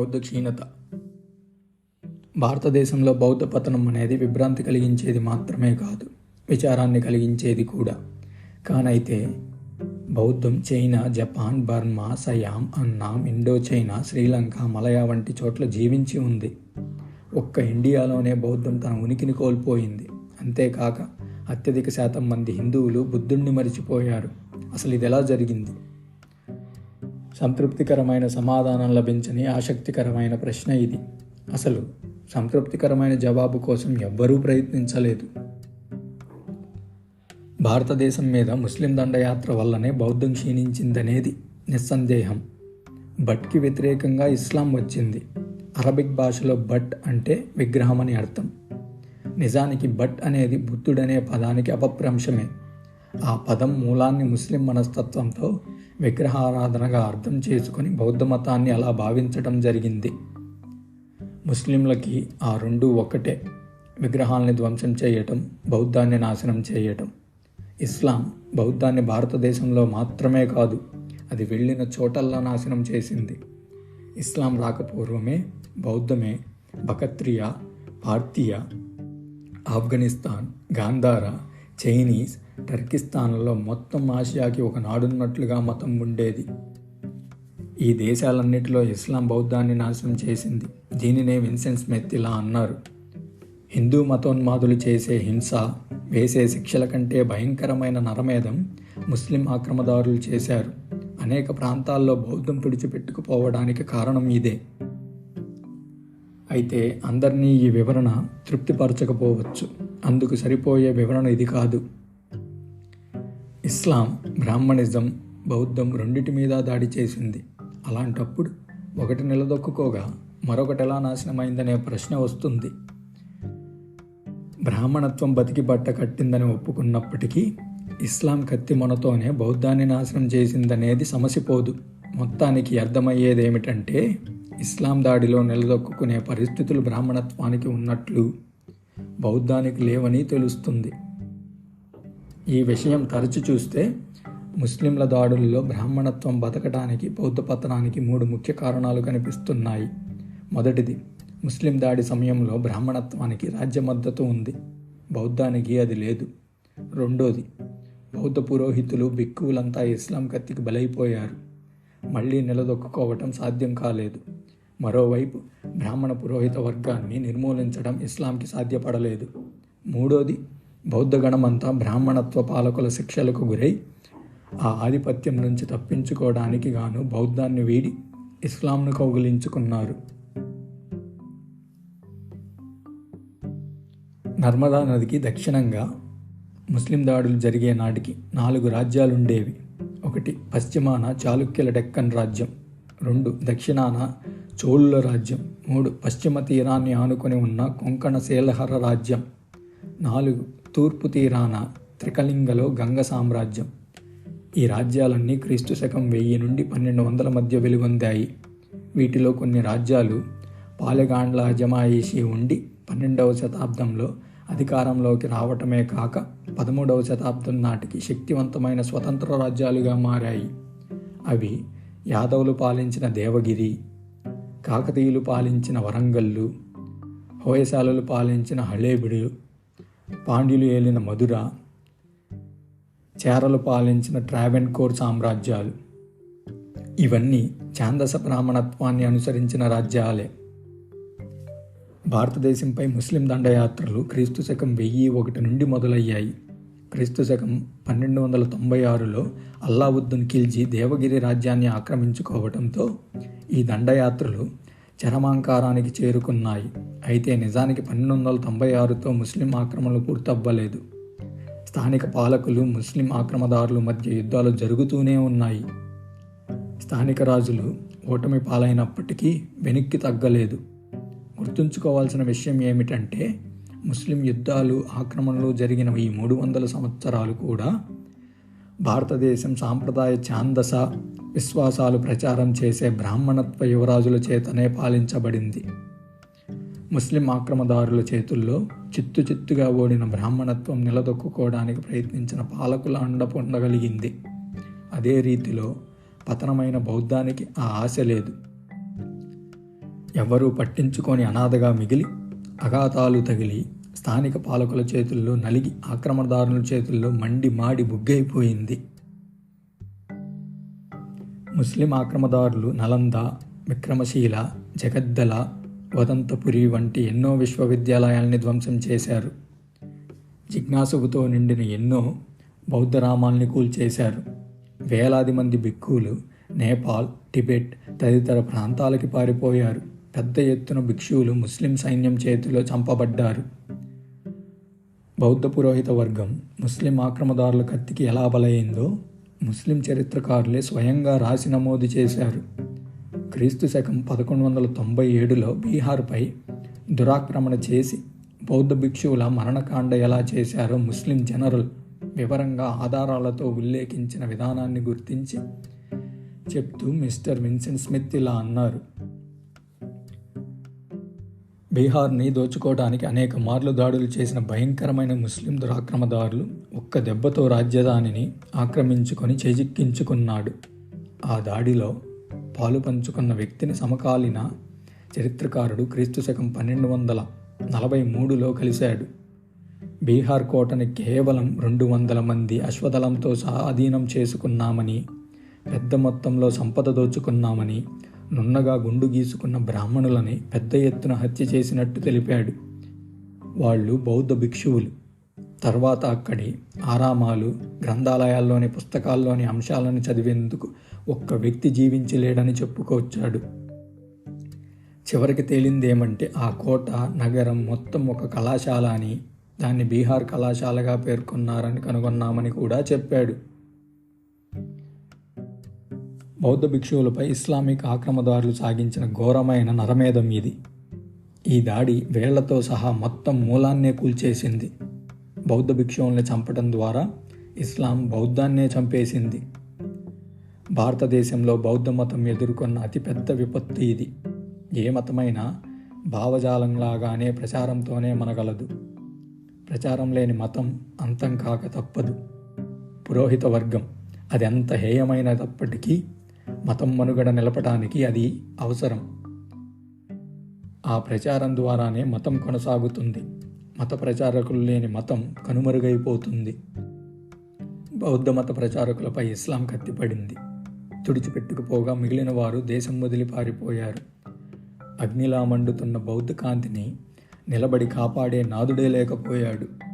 బౌద్ధ క్షీణత. భారతదేశంలో బౌద్ధ పతనం అనేది విభ్రాంతి కలిగించేది మాత్రమే కాదు విచారాన్ని కలిగించేది కూడా. కానైతే బౌద్ధం చైనా జపాన్ బర్మా సయాం అన్నాం ఇండో చైనా శ్రీలంక మలయా వంటి చోట్ల జీవించి ఉంది. ఒక్క ఇండియాలోనే బౌద్ధం తన ఉనికిని కోల్పోయింది. అంతేకాక అత్యధిక శాతం మంది హిందువులు బుద్ధుణ్ణి మరిచిపోయారు. అసలు ఇది ఎలా జరిగింది? సంతృప్తికరమైన సమాధానం లభించని ఆసక్తికరమైన ప్రశ్న ఇది. అసలు సంతృప్తికరమైన జవాబు కోసం ఎవ్వరూ ప్రయత్నించలేదు. భారతదేశం మీద ముస్లిం దండయాత్ర వల్లనే బౌద్ధం క్షీణించిందనేది నిస్సందేహం. భట్కి వ్యతిరేకంగా ఇస్లాం వచ్చింది. అరబిక్ భాషలో భట్ అంటే విగ్రహం అని అర్థం. నిజానికి భట్ అనేది బుద్ధుడనే పదానికి అపభ్రంశమే. ఆ పదం మూలాన్ని ముస్లిం మనస్తత్వంతో విగ్రహారాధనగా అర్థం చేసుకుని బౌద్ధ మతాన్ని అలా భావించడం జరిగింది. ముస్లింలకి ఆ రెండు ఒక్కటే. విగ్రహాలని ధ్వంసం చేయటం బౌద్ధాన్ని నాశనం చేయటం. ఇస్లాం బౌద్ధాన్ని భారతదేశంలో మాత్రమే కాదు అది వెళ్ళిన చోటల్లా నాశనం చేసింది. ఇస్లాం రాకపూర్వమే బౌద్ధమే Bactria Parthia Afghanistan Gandhara Chinese టర్కిస్తాన్లో మొత్తం ఆసియాకి ఒక నాడున్నట్లుగా మతం ఉండేది. ఈ దేశాలన్నిటిలో ఇస్లాం బౌద్ధాన్ని నాశనం చేసింది. దీనినే విన్సెంట్ స్మిత్ ఇలా అన్నారు. హిందూ మతోన్మాదులు చేసే హింస వేసే శిక్షల కంటే భయంకరమైన నరమేధం ముస్లిం ఆక్రమదారులు చేశారు. అనేక ప్రాంతాల్లో బౌద్ధం తుడిచిపెట్టుకుపోవడానికి కారణం ఇదే. అయితే అందరినీ ఈ వివరణ తృప్తిపరచకపోవచ్చు. అందుకు సరిపోయే వివరణ ఇది కాదు. ఇస్లాం బ్రాహ్మణిజం బౌద్ధం రెండిటి మీద దాడి చేసింది. అలాంటప్పుడు ఒకటి నిలదొక్కుకోగా మరొకటి ఎలా నాశనమైందనే ప్రశ్న వస్తుంది. బ్రాహ్మణత్వం బతికి బట్ట కట్టిందని ఒప్పుకున్నప్పటికీ ఇస్లాం కత్తి మొనతోనే బౌద్ధాన్ని నాశనం చేసిందనేది సమసిపోదు. మొత్తానికి అర్థమయ్యేది ఏమిటంటే ఇస్లాం దాడిలో నిలదొక్కునే పరిస్థితులు బ్రాహ్మణత్వానికి ఉన్నట్లు బౌద్ధానికి లేవని తెలుస్తుంది. ఈ విషయం తరచు చూస్తే ముస్లింల దాడుల్లో బ్రాహ్మణత్వం బతకడానికి బౌద్ధ పతనానికి మూడు ముఖ్య కారణాలు కనిపిస్తున్నాయి. మొదటిది ముస్లిం దాడి సమయంలో బ్రాహ్మణత్వానికి రాజ్య మద్దతు ఉంది. బౌద్ధానికి అది లేదు. రెండోది బౌద్ధ పురోహితులు బిక్కువులంతా ఇస్లాం కత్తికి బలైపోయారు. మళ్ళీ నిలదొక్కుకోవటం సాధ్యం కాలేదు. మరోవైపు బ్రాహ్మణ పురోహిత వర్గాన్ని నిర్మూలించడం ఇస్లాంకి సాధ్యపడలేదు. మూడోది బౌద్ధ గణమంతా బ్రాహ్మణత్వ పాలకుల శిక్షలకు గురై ఆ ఆధిపత్యం నుంచి తప్పించుకోవడానికి గాను బౌద్ధాన్ని వీడి ఇస్లాంను కౌగిలించుకున్నారు. నర్మదా నదికి దక్షిణంగా ముస్లిం దాడులు జరిగే నాటికి నాలుగు రాజ్యాలుండేవి. ఒకటి పశ్చిమాన చాళుక్యుల డెక్కన్ రాజ్యం రెండు దక్షిణాన చోళుల రాజ్యం మూడు పశ్చిమ తీరాన్ని ఆనుకొని ఉన్న కొంకణ శీలహర రాజ్యం నాలుగు తూర్పు తీరాన త్రికలింగలో గంగ సామ్రాజ్యం. ఈ రాజ్యాలన్నీ క్రీస్తు శకం వెయ్యి నుండి పన్నెండు వందల మధ్య వెలుగొందాయి. వీటిలో కొన్ని రాజ్యాలు పాలెగాండ్ల అజమాయిషి ఉండి పన్నెండవ శతాబ్దంలో అధికారంలోకి రావటమే కాక పదమూడవ శతాబ్దం నాటికి శక్తివంతమైన స్వతంత్ర రాజ్యాలుగా మారాయి. అవి యాదవులు పాలించిన దేవగిరి కాకతీయులు పాలించిన వరంగల్లు హోయశాలలు పాలించిన హళేబిడు పాండ్యులు ఏలిన మధుర చేరలు పాలించిన ట్రావెన్కోర్ సామ్రాజ్యాలు. ఇవన్నీ ఛాందస బ్రాహ్మణత్వాన్ని అనుసరించిన రాజ్యాలే. భారతదేశంపై ముస్లిం దండయాత్రలు క్రీస్తు శకం వెయ్యి ఒకటి నుండి మొదలయ్యాయి. క్రీస్తు శకం పన్నెండు వందల తొంభై ఆరులో అల్లావుద్దీన్ ఖిల్జీ దేవగిరి రాజ్యాన్ని ఆక్రమించుకోవడంతో ఈ దండయాత్రలు చరమాంకారానికి చేరుకున్నాయి. అయితే నిజానికి పన్నెండు వందల తొంభై ఆరుతో ముస్లిం ఆక్రమణలు పూర్తవ్వలేదు. స్థానిక పాలకులు ముస్లిం ఆక్రమదారుల మధ్య యుద్ధాలు జరుగుతూనే ఉన్నాయి. స్థానిక రాజులు ఓటమి పాలైనప్పటికీ వెనక్కి తగ్గలేదు. గుర్తుంచుకోవాల్సిన విషయం ఏమిటంటే ముస్లిం యుద్ధాలు ఆక్రమణలు జరిగిన ఈ మూడు వందల సంవత్సరాలు కూడా భారతదేశం సాంప్రదాయ ఛాందస విశ్వాసాలు ప్రచారం చేసే బ్రాహ్మణత్వ యువరాజుల చేతనే పాలించబడింది. ముస్లిం ఆక్రమదారుల చేతుల్లో చిత్తు చిత్తుగా ఓడిన బ్రాహ్మణత్వం నిలదొక్కుకోవడానికి ప్రయత్నించిన పాలకుల అండ పొందగలిగింది. అదే రీతిలో పతనమైన బౌద్ధానికి ఆ ఆశ లేదు. ఎవ్వరూ పట్టించుకొని అనాథగా మిగిలి అఘాతాలు తగిలి స్థానిక పాలకుల చేతుల్లో నలిగి ఆక్రమణదారుల చేతుల్లో మండి మాడి బుగ్గైపోయింది. ముస్లిం ఆక్రమదారులు నలంద విక్రమశీల జగద్దల వదంతపురి వంటి ఎన్నో విశ్వవిద్యాలయాల్ని ధ్వంసం చేశారు. జిజ్ఞాసుతో నిండిన ఎన్నో బౌద్ధ రామాల్ని కూల్చేశారు. వేలాది మంది భిక్కులు నేపాల్ టిబెట్ తదితర ప్రాంతాలకి పారిపోయారు. పెద్ద ఎత్తున భిక్షువులు ముస్లిం సైన్యం చేతిలో చంపబడ్డారు. బౌద్ధ పురోహిత వర్గం ముస్లిం ఆక్రమదారుల కత్తికి ఎలా బలైందో ముస్లిం చరిత్రకారులే స్వయంగా రాసి నమోదు చేశారు. క్రీస్తు శకం పదకొండు వందల తొంభై ఏడులో బీహార్పై దురాక్రమణ చేసి బౌద్ధ భిక్షువుల మరణకాండ ఎలా చేశారో ముస్లిం జనరల్ వివరంగా ఆధారాలతో ఉల్లేఖించిన విధానాన్ని గుర్తించి చెప్తూ మిస్టర్ విన్సెంట్ స్మిత్ ఇలా అన్నారు. బీహార్ని దోచుకోవడానికి అనేక మార్లు దాడులు చేసిన భయంకరమైన ముస్లిం దురాక్రమదారులు ఒక్క దెబ్బతో రాజధానిని ఆక్రమించుకొని చేజిక్కించుకున్నాడు. ఆ దాడిలో పాలు పంచుకున్న వ్యక్తిని సమకాలీన చరిత్రకారుడు క్రీస్తు శకం పన్నెండు వందల నలభై మూడులో కలిశాడు. బీహార్ కోటని కేవలం రెండు వందల మంది అశ్వదళంతో స్వాధీనం చేసుకున్నామని పెద్ద మొత్తంలో సంపద దోచుకున్నామని నున్నగా గుండు గీసుకున్న బ్రాహ్మణులని పెద్ద ఎత్తున హత్య చేసినట్టు తెలిపాడు. వాళ్ళు బౌద్ధ భిక్షువులు. తర్వాత అక్కడి ఆరామాలు గ్రంథాలయాల్లోని పుస్తకాల్లోని అంశాలను చదివేందుకు ఒక్క వ్యక్తి జీవించలేడని చెప్పుకొచ్చాడు. చివరికి తేలిందేమంటే ఆ కోట నగరం మొత్తం ఒక కళాశాల అని దాన్ని బీహార్ కళాశాలగా పేర్కొన్నారని కనుగొన్నామని కూడా చెప్పాడు. బౌద్ధ భిక్షువులపై ఇస్లామిక్ ఆక్రమదారులు సాగించిన ఘోరమైన నరమేధం ఇది. ఈ దాడి వేళ్ళతో సహా మొత్తం మూలాన్నే కూల్చేసింది. బౌద్ధ భిక్షువుల్ని చంపడం ద్వారా ఇస్లాం బౌద్ధాన్నే చంపేసింది. భారతదేశంలో బౌద్ధ మతం ఎదుర్కొన్న అతిపెద్ద విపత్తు ఇది. ఏ మతమైనా భావజాలంలాగానే ప్రచారంతోనే మనగలదు. ప్రచారం లేని మతం అంతం కాక తప్పదు. పురోహిత వర్గం అది ఎంత హేయమైనప్పటికీ మతం మనుగడ నిలపడానికి అది అవసరం. ఆ ప్రచారం ద్వారానే మతం కొనసాగుతుంది. మత ప్రచారకులు లేని మతం కనుమరుగైపోతుంది. బౌద్ధ మత ప్రచారకులపై ఇస్లాం కత్తిపడింది. తుడిచిపెట్టుకుపోగా మిగిలిన వారు దేశం వదిలి పారిపోయారు. అగ్నిలా మండుతున్న బౌద్ధ కాంతిని నిలబడి కాపాడే నాదుడే లేకపోయాడు.